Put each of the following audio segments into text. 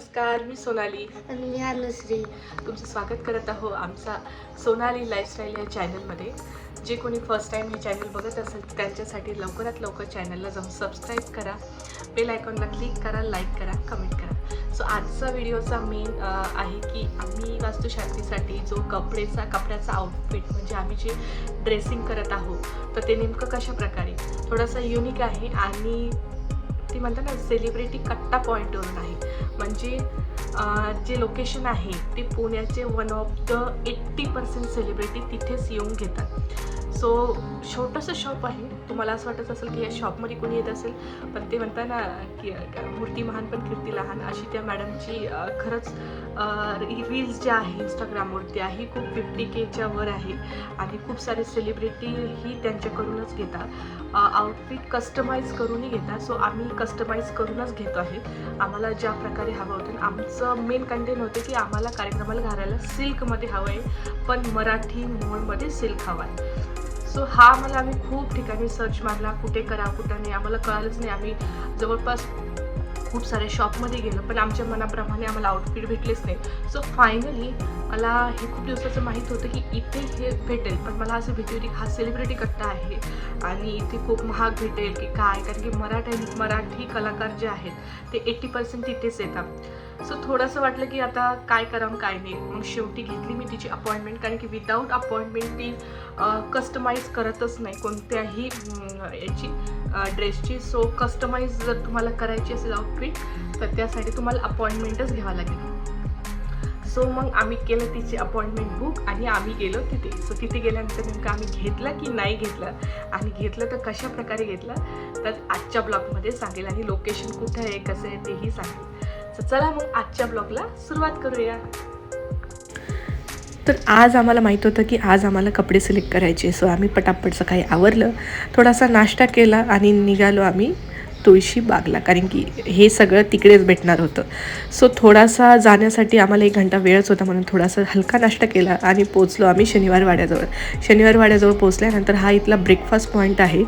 नमस्कार मी सोनाली. आणि मी अनुश्री. तुमचं स्वागत करत आहो आमचा सोनाली लाईफस्टाईल या चॅनलमध्ये जे कोणी फर्स्ट टाईम हे चॅनल बघत असेल त्यांच्यासाठी लवकरात लवकर चॅनलला जाऊन सबस्क्राईब करा. बेल आयकॉनला क्लिक करा लाईक करा कमेंट करा. सो आजचा व्हिडिओचा मेन आहे की आम्ही वास्तुशांतीसाठी जो कपडेचा कपड्याचा आउटफिट म्हणजे आम्ही जे ड्रेसिंग करत आहोत तर ते नेमकं कशा प्रकारे थोडंसं युनिक आहे आणि ती म्हणतात ना सेलिब्रिटी कट्टा पॉईंटवरून आहे. म्हणजे जे लोकेशन आहे ते पुण्याचे one of the eighty percent celebrity तिथेच येऊन घेतात. सो छोटंसं शॉप आहे. तुम्हाला असं वाटत असेल की या शॉपमध्ये कोणी येत असेल पण ते म्हणता ना की मूर्ती महान पण कीर्ती लहान अशी त्या मॅडमची खरंच रील्स ज्या आहे इंस्टाग्रामवर त्या आहे खूप फिफ्टी केच्या वर आहे आणि खूप सारे सेलिब्रिटी ही त्यांच्याकडूनच घेतात. आउटफिट कस्टमाइज करूनही घेतात. सो आम्ही कस्टमाइज करूनच घेतो आहे. आम्हाला ज्या प्रकारे हवं होतं. आमचं मेन कंटेंट होतं की आम्हाला कार्यक्रमाला घालायला सिल्कमध्ये हवं आहे पण मराठी मोडमध्ये सिल्क हवा आहे. सो हा आम्हाला आम्ही खूप ठिकाणी सर्च मारला कुठे करा कुठं नाही आम्हाला कळालंच नाही. आम्ही जवळपास खूप साऱ्या शॉपमध्ये गेलं पण आमच्या मनाप्रमाणे आम्हाला आउटफिट भेटलेच नाही. सो फायनली मला हे खूप दिवसाचं माहीत होतं की इथे हे भेटेल पण मला असं भीती होती हा सेलिब्रिटी कट्टा आहे आणि इथे खूप महाग भेटेल की काय? कारण की मराठी मराठी कलाकार जे आहेत ते एट्टी पर्सेंट तिथेच येतात. सो थोडंसं वाटलं की आता काय करावं काय नाही. मग शेवटी घेतली मी तिची अपॉइंटमेंट कारण की विदाऊट अपॉइंटमेंट ती कस्टमाइज करतच नाही कोणत्याही याची. ड्रेसची सो कस्टमाइज जर तुम्हाला करायची असेल आउटफिट तर त्यासाठी तुम्हाला अपॉइंटमेंटच घ्यावं लागेल. सो मग आम्ही केलं तिची अपॉइंटमेंट बुक आणि आम्ही गेलो तिथे. सो तिथे गेल्यानंतर नेमकं आम्ही घेतलं की नाही घेतलं आणि घेतलं तर कशा प्रकारे घेतलं तर आजच्या ब्लॉगमध्ये सांगेल. आणि लोकेशन कुठं आहे कसं आहे तेही सांगेल. तर चला मग आजच्या ब्लॉगला सुरुवात करूया. तर आज आम्हाला माहीत होतं की आज आम्हाला कपडे सिलेक्ट करायचे. सो आम्ही पटापट सकाळी आवरलं थोडासा नाश्ता केला आणि निघालो आम्ही. तुळशी बागला. कारण की हे सगळं तिकडेच भेटणार होतं. सो थोडासा जाण्यासाठी आम्हाला एक घंटा वेळच होता म्हणून थोडासा हलका नाश्ता केला आणि पोचलो आम्ही शनिवार वाड्याजवळ शनिवार वाड्याजवळ पोचल्यानंतर हा इथला ब्रेकफास्ट पॉईंट आहे.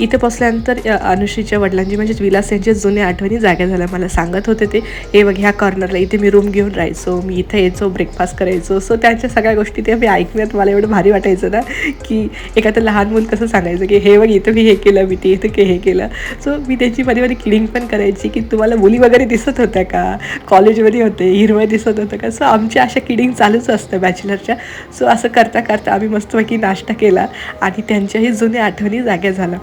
इथे पोचल्यानंतर अनुश्रीच्या वडिलांची म्हणजेच विलास यांच्या जुन्या आठवणी जाग्या झाल्या. मला सांगत होते ते हे बघ ह्या कॉर्नरला इथे मी रूम घेऊन राहायचो. मी इथे यायचो ब्रेकफास्ट करायचो. सो त्यांच्या सगळ्या गोष्टी ते मी ऐकण्यात मला एवढं भारी वाटायचं ना की एखादं लहान मूल कसं सांगायचं की हे बघ इथं मी हे केलं मी ते इथं के हे केलं. सो मी ते त्याची मध्ये मध्ये किडिंग पण करायची की तुम्हाला मुली वगैरे दिसत होत्या का? कॉलेजमध्ये होते हिरवळ दिसत होतं का? सो आमच्या अशा किडिंग चालूच असतं बॅचलरच्या सो असं करता करता आम्ही मस्तपैकी नाश्ता केला आणि त्यांच्याही जुन्या आठवणी जाग्या झाल्या.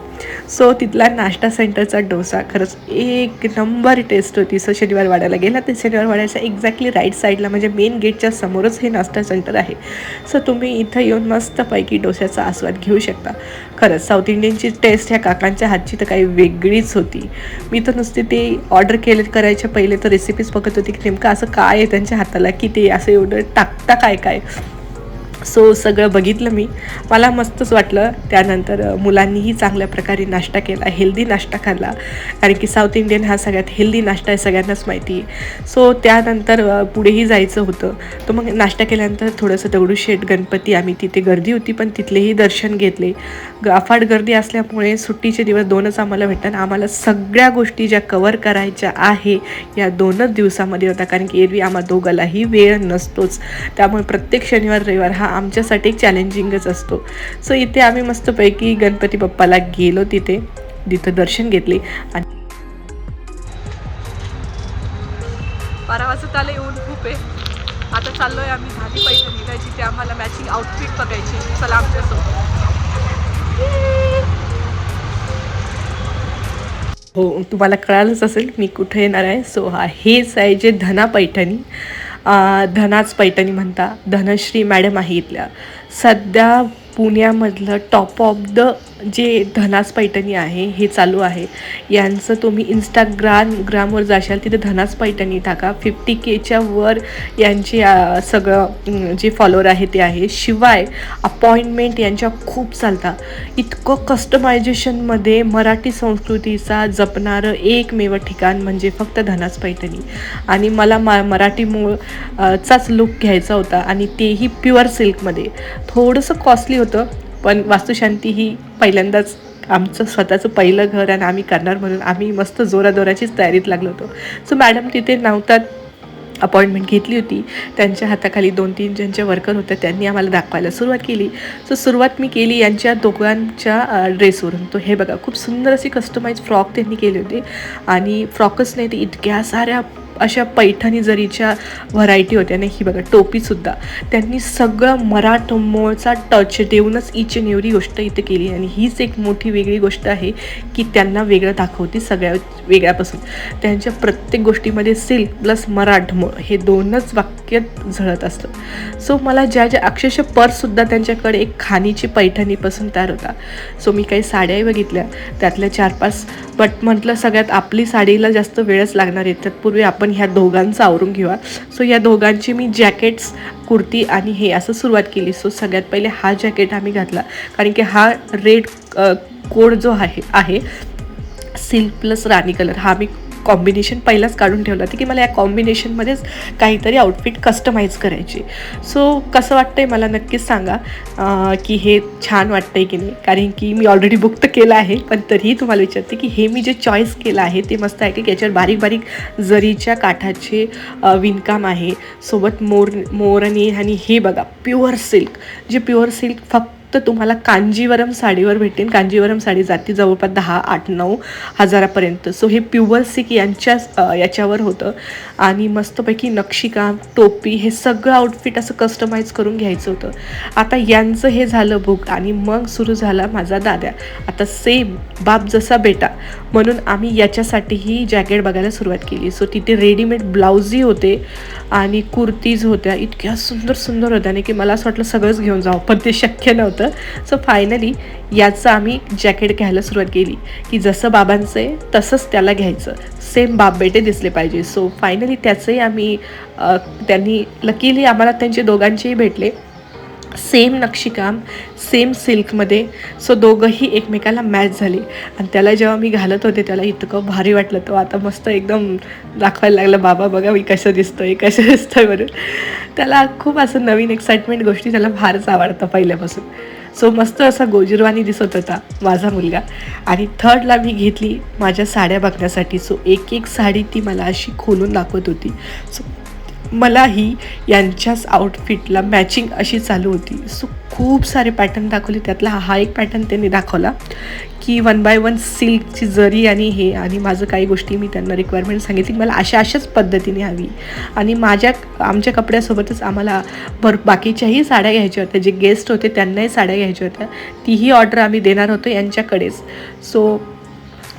सो तिथला नाश्ता सेंटरचा डोसा. खरंच एक नंबर टेस्ट होती. सो शनिवार वाड्याला गेला तर शनिवार वाड्याच्या एक्झॅक्टली राईट साईडला म्हणजे मेन गेटच्या समोरच हे नाश्ता सेंटर आहे. सो तुम्ही इथं येऊन मस्तपैकी डोस्याचा आस्वाद घेऊ शकता. खरंच साऊथ इंडियनची टेस्ट ह्या काकांच्या हातची तर काही वेगळीच होती. मी तर नुसते ते ऑर्डर केले करायच्या पहिले तर रेसिपीज बघत होती की नेमकं असं काय आहे त्यांच्या हाताला की ते असं एवढं टाकता काय काय सो सगळं बघितलं मी. मला मस्तच वाटलं. त्यानंतर मुलांनीही चांगल्या प्रकारे नाश्ता केला हेल्दी नाश्ता खाल्ला. कारण की साऊथ इंडियन हा सगळ्यात हेल्दी नाश्ता आहे सगळ्यांनाच माहिती आहे. सो त्यानंतर पुढेही जायचं होतं. तर मग नाश्ता केल्यानंतर थोडंसं दगडूशेठ गणपती आम्ही तिथे गर्दी होती पण तिथलेही दर्शन घेतले. ग- अफाट गर्दी असल्यामुळे सुट्टीचे दिवस दोनच आम्हाला भेटतात. आम्हाला सगळ्या गोष्टी ज्या कवर करायच्या आहे या दोनच दिवसामध्ये होता. कारण की एरवी आम्हा दोघालाही वेळ नसतोच. त्यामुळे प्रत्येक शनिवार रविवार हा आमच्यासाठी एक चॅलेंजिंगच असतो. सो इथे आम्ही मस्तपैकी गणपती बाप्पाला गेलो तिथे. तिथं दर्शन घेतले. आणि बारा वाजता आले येऊन खूप आहे. आता चाललोय आम्ही भाजी पैठणीला जिथे आम्हाला मॅचिंग आउटफिट बघायची. चला आमच्यासोबत. हो तुम्हाला कळालंच असेल मी कुठे येणार आहे. सो हा हेच आहे जे धना पैठणी. धनाज पैठणी म्हणता धनश्री मॅडम आहे इथल्या. सध्या पुण्यामधलं टॉप ऑफ द जे धनास पैठणी आहे हे चालू आहे. यांचं तुम्ही इंस्टाग्राम ग्रामवर जाशाल तिथे धनास पैठणी टाका. फिफ्टी केच्या वर यांचे सगळं जे फॉलोअर आहे ते आहे. शिवाय अपॉइंटमेंट यांच्या खूप चालतात इतकं कस्टमायझेशनमध्ये मराठी संस्कृतीचा जपणारं एकमेव ठिकाण म्हणजे फक्त धनास पैठणी. आणि मला मा मराठी मूळ चाच लुक घ्यायचा होता आणि तेही प्युअर सिल्कमध्ये थोडंसं कॉस्टली होतं पण वास्तुशांती ही पहिल्यांदाच आमचं स्वतःचं पहिलं घर आणि आम्ही करणार म्हणून आम्ही मस्त जोरादोराचीच तयारीत लागलो होतो. सो मॅडम तिथे नव्हतात अपॉइंटमेंट घेतली होती. त्यांच्या हाताखाली दोन तीन ज्यांच्या वर्कर होत्या त्यांनी आम्हाला दाखवायला सुरुवात केली. सो सुरुवात मी केली यांच्या दोघांच्या ड्रेसवरून तो हे बघा खूप सुंदर अशी कस्टमाइज फ्रॉक त्यांनी केली होती. आणि फ्रॉकच नाही ते इतक्या साऱ्या अशा पैठणी जरीच्या व्हरायटी होत्या आणि ही बघा टोपीसुद्धा त्यांनी सगळं मराठमोळचा टच देऊनच इच अँड एवरी गोष्ट इथे केली आणि हीच एक मोठी वेगळी गोष्ट आहे की त्यांना वेगळं दाखवते सगळ्या वेगळ्यापासून. त्यांच्या प्रत्येक गोष्टीमध्ये सिल्क प्लस मराठमोळ हे दोनच वाक्य झळत असतं. सो मला ज्या ज्या अक्षरशः पर्ससुद्धा त्यांच्याकडे एक खाणीची पैठणीपासून तयार होता. सो मी काही साड्याही बघितल्या. त्यातल्या चार पाच बट म्हटलं सगळ्यात आपली साडीला जास्त वेळच लागणार आहे. तत्पूर्वी आपण ह्या दोघांचं आवरून घेऊया. सो या दोघांची मी जॅकेट्स कुर्ती आणि हे असं सुरुवात केली. सो सगळ्यात पहिले हा जॅकेट आम्ही घातला. कारण की हा रेड कोड जो आहे आहे सिल्क प्लस राणी कलर हा मी कॉम्बिनेशन पहिलाच काढून ठेवलं होतं की मला या कॉम्बिनेशनमध्येच काहीतरी आउटफिट कस्टमाइज करायची. सो कसं वाटतं आहे मला नक्कीच सांगा की हे छान वाटतं आहे की नाही? कारण की मी ऑलरेडी बुक तर केलं आहे पण तरीही तुम्हाला विचारते की हे मी जे चॉईस केलं आहे ते मस्त आहे की याच्यावर बारीक बारीक जरीच्या काठाचे विणकाम आहे. सोबत मोर मोरणी आणि हे बघा प्युअर सिल्क जे प्युअर सिल्क फक्त तुम्हाला कांजीवरम साडीवर भेटेल कांजीवरम साडी जाती जवळपास दहा आठ नऊ हजारापर्यंत. सो हे प्युअर सिक यांच्या याच्यावर होतं. आणि मस्तपैकी नक्षीकाम टोपी हे सगळं आउटफिट असं कस्टमाइज करून घ्यायचं होतं. आता यांचं हे झालं बुक आणि मग सुरू झाला माझा दाद्या. आता सेम बाप जसा बेटा. म्हणून आम्ही याच्यासाठीही जॅकेट बघायला सुरुवात केली. सो तिथे रेडीमेड ब्लाऊजही होते आणि कुर्तीज होत्या. इतक्या सुंदर सुंदर होत्या. आणि की मला असं वाटलं सगळंच घेऊन जावं पण ते शक्य नव्हतं. सो फायनली याचं आम्ही जॅकेट घ्यायला सुरुवात केली की जसं बाबांचं आहे तसंच त्याला घ्यायचं. सेम बाप बेटे दिसले पाहिजे. सो फायनली त्याचंही आम्ही त्यांनी लकीली आम्हाला त्यांचे दोघांचेही भेटले. सेम नक्षीकाम सेम सिल्कमध्ये सो दोघंही एकमेकाला मॅच झाले. आणि त्याला जेव्हा मी घालत होते त्याला इतकं भारी वाटलं. तो आता मस्त एकदम दाखवायला लागलं बाबा बघा मी कसं दिसतोय कसं दिसतोय म्हणून. त्याला खूप असं नवीन एक्साइटमेंट गोष्टी त्याला फारच आवडतं पहिल्यापासून. सो मस्त असा गोजिरवाणी दिसत होता माझा मुलगा. आणि थर्डला मी घेतली माझ्या साड्या बघण्यासाठी. सो एक एक साडी ती मला अशी खोलून दाखवत होती. सो मलाही यांच्याच आउटफिटला मॅचिंग अशी चालू होती. सो खूप सारे पॅटर्न दाखवले. त्यातला हा एक पॅटर्न त्यांनी दाखवला. की वन बाय वन सिल्कची जरी आणि हे आणि माझं काही गोष्टी मी त्यांना रिक्वायरमेंट सांगितली मला अशा अशाच पद्धतीने हवी. आणि माझ्या आमच्या कपड्यासोबतच आम्हाला भर बाकीच्याही साड्या घ्यायच्या होत्या जे गेस्ट होते त्यांनाही साड्या घ्यायच्या होत्या तीही ऑर्डर आम्ही देणार होतो यांच्याकडेच. सो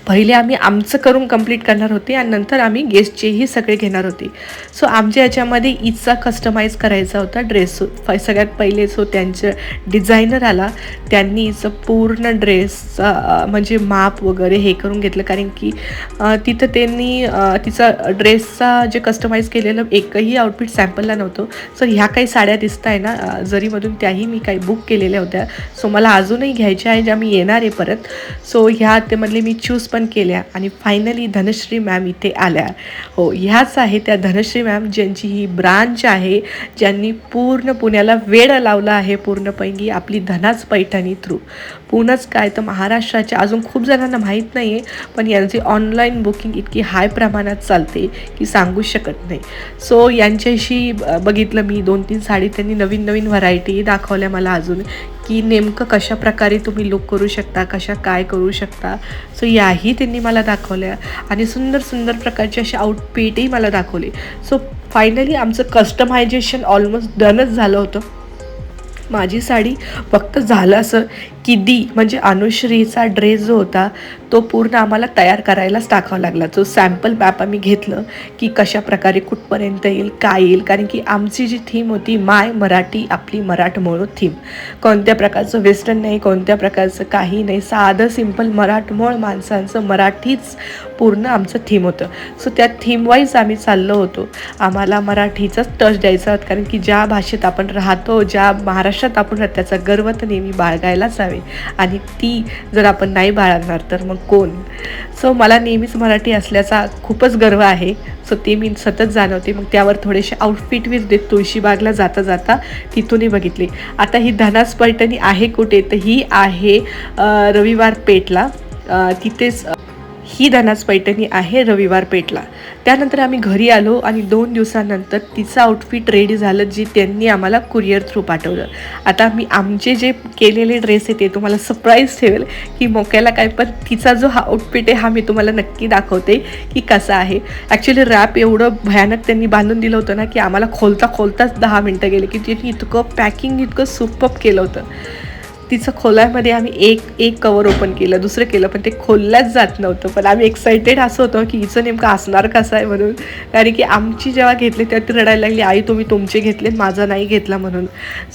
पहिले आम्ही आमचं करून कंप्लीट करणार होते आणि नंतर आम्ही गेस्टचेही सगळे घेणार होते. सो आमच्या याच्यामध्ये इचा कस्टमाइज करायचा होता ड्रेस सगळ्यात पहिले सो त्यांचं डिझायनर आला. त्यांनी इचं पूर्ण ड्रेसचा म्हणजे माप वगैरे हे करून घेतलं. कारण की तिथं त्यांनी तिचा ड्रेसचा जे कस्टमाइज केलेलं एकही आउटफिट सॅम्पलला नव्हतं. सो ह्या काही साड्या दिसत आहे ना जरीमधून त्याही मी काही बुक केलेल्या होत्या. सो मला अजूनही घ्यायच्या आहे ज्या मी येणार आहे परत. सो ह्या त्यामधले मी चूज पण केल्या आणि फायनली धनश्री मॅम इथे आल्या. हो ह्याच आहे त्या धनश्री मॅम ज्यांची ही ब्रांच आहे ज्यांनी पूर्ण पुण्याला वेळ लावला आहे पूर्णपैकी आपली धनाच पैठणी थ्रू पुणंच काय तर महाराष्ट्राच्या अजून खूप जणांना माहीत नाही आहे पण यांची ऑनलाईन बुकिंग इतकी हाय प्रमाणात चालते की सांगू शकत नाही. सो यांच्याशी बघितलं मी दोन तीन साडी त्यांनी नवीन नवीन व्हरायटी दाखवल्या मला अजून. की नेमकं कशा प्रकारे तुम्ही लुक करू शकता कशा काय करू शकता. सो याही त्यांनी मला दाखवल्या आणि सुंदर सुंदर प्रकारचे असे आउटफिटही मला दाखवले. सो फायनली आमचं कस्टमायझेशन ऑलमोस्ट डनच झालं होतं. माझी साडी फक्त झालं असं की दी म्हणजे अनुश्रीचा ड्रेस जो होता तो पूर्ण आम्हाला तयार करायलाच टाकावा लागला. जो सॅम्पल मॅप आम्ही घेतलं की कशा प्रकारे कुठपर्यंत येईल काय येईल. कारण की आमची जी थीम होती माय मराठी आपली मराठमोळ थीम कोणत्या प्रकारचं वेस्टर्न नाही कोणत्या प्रकारचं काही नाही. साधं सिंपल मराठमोळ माणसांचं मराठीच पूर्ण आमचं थीम होतं. सो त्या थीमवाईज आम्ही चाललो होतो. आम्हाला मराठीचाच टच द्यायचा होता. कारण की ज्या भाषेत आपण राहतो ज्या महाराष्ट्रात आपण राहतो त्याचा गर्व तर नेहमी बाळगायलाच हवे. आणि ती जर आपण नाही बाळगणार तर मग कोण? सो मला नेहमीच मराठी असल्याचा खूपच गर्व आहे. सो ते मी सतत जाणवते. मग त्यावर थोडेसे आउटफिट वीज देत तुळशीबागला जाता जाता तिथूनही बघितली. आता ही धनास पैठणी आहे कुठे? तर ही आहे रविवार पेठला. तिथेच ही धनाज पैठणी आहे रविवार पेठला. त्यानंतर आम्ही घरी आलो आणि दोन दिवसानंतर तिचं आउटफिट रेडी झालं जे त्यांनी आम्हाला कुरिअर थ्रू पाठवलं. आता मी आमचे जे केलेले ड्रेस आहे ते तुम्हाला सरप्राईज ठेवेल की मोक्याला काय पण तिचा जो हा आउटफिट आहे हा मी तुम्हाला नक्की दाखवते की कसा आहे. ॲक्च्युली रॅप एवढं भयानक त्यांनी बांधून दिलं होतं ना की आम्हाला खोलता खोलताच दहा मिनटं गेले की त्यांनी इतकं पॅकिंग इतकं सुपअप केलं होतं. तिचं खोल्यामध्ये आम्ही एक एक कवर ओपन केलं दुसरं केलं पण ते खोलल्याच जात नव्हतं. पण आम्ही एक्सायटेड असं होतं की हिचं नेमकं असणार कसं आहे म्हणून. कारण की आमची जेव्हा घेतली तेव्हा ती रडायला लागली आई तुम्ही तुमचे घेतले माझा नाही घेतला म्हणून.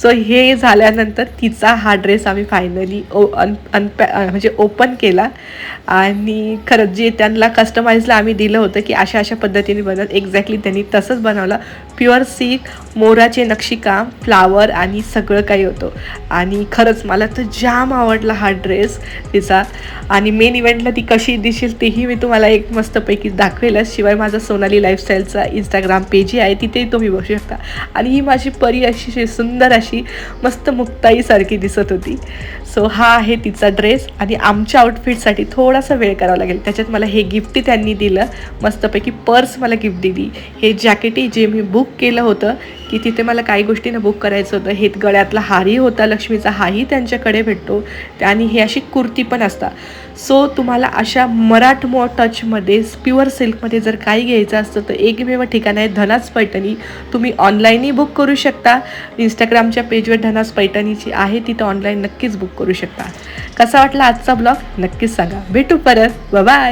सो हे झाल्यानंतर तिचा हा ड्रेस आम्ही फायनली ओ अन अनपॅ म्हणजे ओपन केला. आणि खरंच जे त्यांना कस्टमाइजला आम्ही दिलं होतं की अशा अशा पद्धतीने बनत एक्झॅक्टली त्यांनी तसंच बनवलं. प्युअर सिल्क मोराचे नक्षीकाम फ्लावर आणि सगळं काही होतं. आणि खरंच मला तर जाम आवडला हा ड्रेस तिचा. आणि मेन इव्हेंटला ती कशी दिसेल तेही मी तुम्हाला एक मस्तपैकी दाखवेलच शिवाय माझा सोनाली लाईफस्टाईलचा इंस्टाग्राम पेजही आहे तिथेही तुम्ही बघू शकता. आणि ही माझी परी अशी सुंदर अशी मस्त मुक्ताईसारखी दिसत होती. सो हा आहे तिचा ड्रेस आणि आमच्या आउटफिटसाठी थोडासा वेळ करावा लागेल. त्याच्यात मला हे गिफ्टही त्यांनी दिलं. मस्तपैकी पर्स मला गिफ्ट दिली. हे जॅकेटही जे मी बुक केलं होतं की तिथे मला काही गोष्टीनं बुक करायचं होतं. हे गळ्यातला हारही होता लक्ष्मीचा हाही त्यांच्याकडे भेटतो. आणि ही अशी कुर्ती पण असतात. सो तुम्हाला अशा मराठमो टचमध्ये प्युअर सिल्कमध्ये जर काही घ्यायचं असतं तर एकमेव ठिकाण आहे धनाज पैठणी. तुम्ही ऑनलाईनही बुक करू शकता. इंस्टाग्रामच्या पेजवर धनास पैठणीची आहे तिथं ऑनलाईन नक्कीच बुक करू शकता. कसा वाटला आजचा ब्लॉग नक्कीच सांगा. भेटू परत. बाय